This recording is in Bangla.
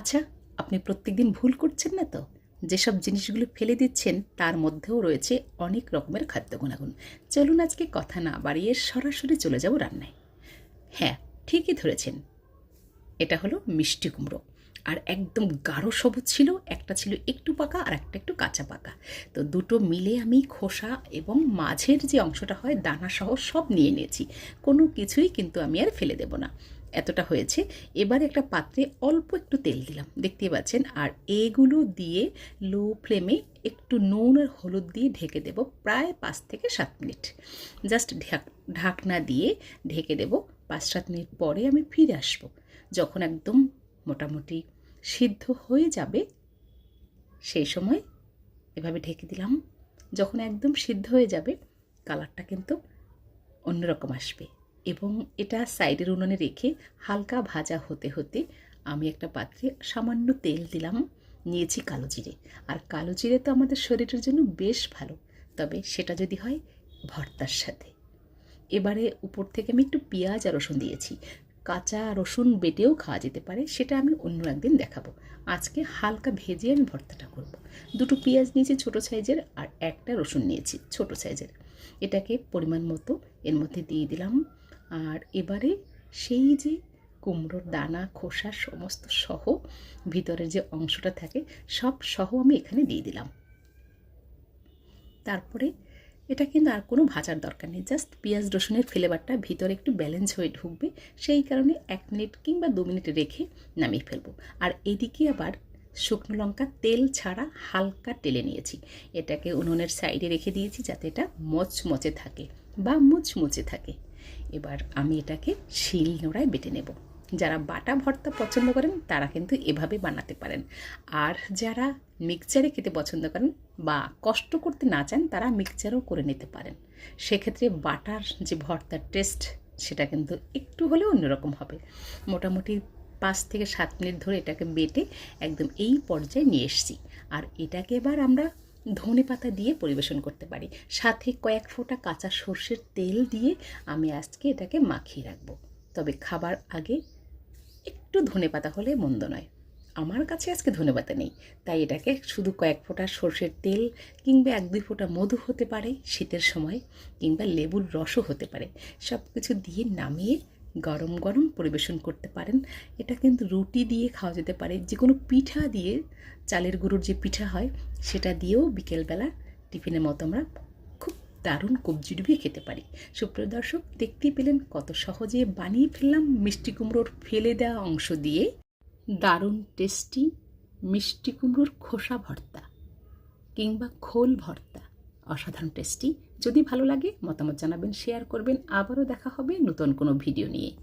আচ্ছা আপনি প্রত্যেকদিন ভুল করছেন না তো? যেসব জিনিসগুলো ফেলে দিচ্ছেন, তার মধ্যেও রয়েছে অনেক রকমের খাদ্য গুণাগুণ। চলুন আজকে কথা না বাড়িয়ে সরাসরি চলে যাব রান্নায়। হ্যাঁ ঠিকই ধরেছেন। এটা হলো মিষ্টি কুমড়ো। আর একদম গাঢ় সবুজ ছিল, একটা ছিল একটু পাকা আর একটা একটু কাঁচা পাকা। তো দুটো মিলে আমি খোসা এবং মাঝের যে অংশটা হয় দানা সহ সব নিয়ে নিয়েছি। কোনো কিছুই কিন্তু আমি আর ফেলে দেব না। এতটা হয়েছে। এবার একটা পাত্রে অল্প একটু তেল দিলাম, দেখতেই পাচ্ছেন। আর এগুলো দিয়ে লো ফ্লেমে একটু নুন আর হলুদ দিয়ে ঢেকে দেব প্রায় পাঁচ থেকে সাত মিনিট। জাস্ট ঢাক, ঢাকনা দিয়ে ঢেকে দেব। পাঁচ সাত মিনিট পরে আমি ফিরে আসব। যখন একদম মোটামুটি সিদ্ধ হয়ে যাবে, সেই সময় এভাবে ঢেকে দিলাম। যখন একদম সিদ্ধ হয়ে যাবে, কালারটা কিন্তু অন্যরকম আসবে। এবং এটা সাইডের উনুনে রেখে হালকা ভাজা হতে হতে আমি একটা পাত্রে সামান্য তেল দিলাম, নিয়েছি কালো জিরে। আর কালো জিরে তো আমাদের শরীরের জন্য বেশ ভালো, তবে সেটা যদি হয় ভর্তার সাথে। এবারে উপর থেকে আমি একটু পেঁয়াজ আর রসুন দিয়েছি। কাঁচা রসুন বেটেও খাওয়া যেতে পারে, সেটা আমি অন্য একদিন দেখাবো। আজকে হালকা ভেজে আমি ভর্তাটা করব। দুটো পেঁয়াজ নিয়েছি ছোটো সাইজের আর একটা রসুন নিয়েছি ছোটো সাইজের। এটাকে পরিমাণ মতো এর মধ্যে দিয়ে দিলাম। আর এবারে সেই যে কুমড়োর দানা, খোসা সমস্ত সহ ভিতরের যে অংশটা থাকে, সব সহ আমি এখানে দিয়ে দিলাম। তারপরে এটা কিন্তু আর কোনো ভাজার দরকার নেই, জাস্ট পেঁয়াজ, রসুনের ফ্লেভারটা ভিতরে একটু ব্যালেন্স হয়ে ঢুকবে, সেই কারণে এক মিনিট কিংবা দু মিনিট রেখে নামিয়ে ফেলব। আর এদিকে আবার শুকনো লঙ্কা তেল ছাড়া হালকা টেলে নিয়েছি। এটাকে উনুনের সাইডে রেখে দিয়েছি যাতে এটা মচমচে থাকে বা মুচমুচে থাকে। এবার আমি এটাকে শিল নোড়ায় বেটে নেব। যারা বাটা ভর্তা পছন্দ করেন, তারা কিন্তু এভাবে বানাতে পারেন। আর যারা মিক্সচারে খেতে পছন্দ করেন বা কষ্ট করতে না চান, তারা মিক্সচারও করে নিতে পারেন। সেক্ষেত্রে বাটার যে ভর্তার টেস্ট, সেটা কিন্তু একটু হলেও অন্যরকম হবে। মোটামুটি পাঁচ থেকে সাত মিনিট ধরে এটাকে বেটে একদম এই পর্যায়ে নিয়ে এসছি। আর এটাকে এবার আমরা ধনে পাতা দিয়ে পরিবেশন করতে পারি। সাথে কয়েক ফোঁটা কাঁচা সর্ষের তেল দিয়ে আমি আজকে এটাকে মাখিয়ে রাখব। তবে খাবার আগে একটু ধনে পাতা হলে মন্দ নয়। আমার কাছে আজকে ধনে পাতা নেই। তাই এটাকে শুধু কয়েক ফোঁটা সর্ষের তেল কিংবা এক দুই ফোঁটা মধু হতে পারে শীতের সময় কিংবা লেবুর রসও হতে পারে। সব কিছু দিয়ে নামিয়ে গরম গরম পরিবেশন করতে পারেন। এটা কিন্তু রুটি দিয়ে খাওয়া যেতে পারে। যে কোনো পিঠা দিয়ে চালের গুঁড়োর যে পিঠা হয়, সেটা দিয়েও বিকেলবেলা টিফিনের মতো আমরা খুব দারুণ কবজি ডুবিয়ে খেতে পারি। সুপ্রিয় দর্শক, দেখতেই পেলেন কত সহজে বানিয়ে ফেললাম মিষ্টি কুমড়োর ফেলে দেওয়া অংশ দিয়ে। দারুণ টেস্টি মিষ্টি কুমড়োর খোসা ভর্তা কিংবা খোল ভর্তা। অসাধারণ টেস্টি যদি ভালো লাগে মতামত জানাবেন শেয়ার করবেন। আবারও দেখা হবে নতুন কোনো ভিডিও নিয়ে।